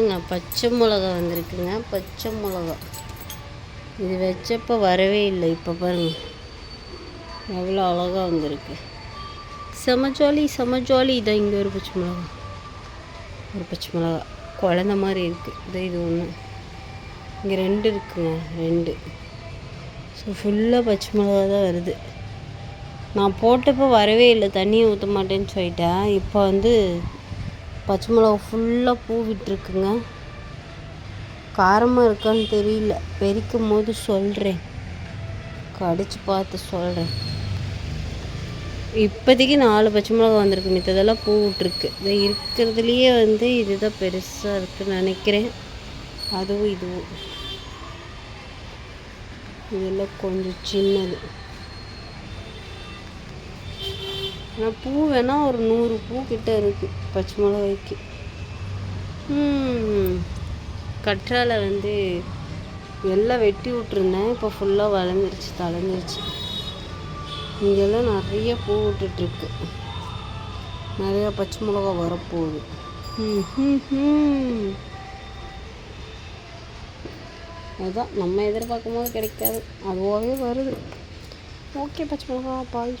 பாருங்க பச்சை மிளகா வந்திருக்குங்க பச்சை மிளகா. இது வச்சப்போ வரவே இல்லை இப்போ பாருங்கள் எவ்வளோ அழகாக வந்திருக்கு. செமஜாலி செமஜாலி இதான் இங்கே ஒரு பச்சை மிளகா. ஒரு பச்சை மிளகா. குழந்த மாதிரி இருக்குது இது இது ஒன்று இங்கே ரெண்டு இருக்குங்க ரெண்டு. ஸோ ஃபுல்லாக பச்சை மிளகா தான் வருது. நான் போட்டப்போ வரவே இல்லை. தண்ணியை ஊற்ற மாட்டேன்னு சொல்லிட்டேன். இப்போ வந்து பச்சை மிளகா ஃபுல்லாக பூ விட்டுருக்குங்க. காரமாக இருக்கான்னு தெரியல. பெரிக்கும் போது சொல்கிறேன் கடிச்சு பார்த்து சொல்கிறேன் இப்போதைக்கு நாலு பச்சை மிளகா வந்திருக்கு. மித்ததெல்லாம் பூ விட்டுருக்கு. இது இருக்கிறதுலையே வந்து இதுதான் பெருசாக இருக்குன்னு நினைக்கிறேன். அதுவும் இதுவும். இதெல்லாம் கொஞ்சம் சின்னது. ஆனால் பூ வேணால் ஒரு நூறு பூ கிட்ட இருக்குது பச்சை மிளகாய்க்கு. கற்றால கற்றாழை வந்து எல்லாம் வெட்டி விட்ருந்தேன் இப்போ ஃபுல்லாக வளர்ந்துருச்சு தளர்ந்துருச்சு. இங்கெல்லாம் நிறைய பூ விட்டுட்ருக்கு நிறையா பச்சை மிளகா வரப்போகுது. அதுதான் நம்ம எதிர்பார்க்கும் போது கிடைக்காது. அதுவாகவே வருது. ஓகே பச்சை மிளகா பாய்.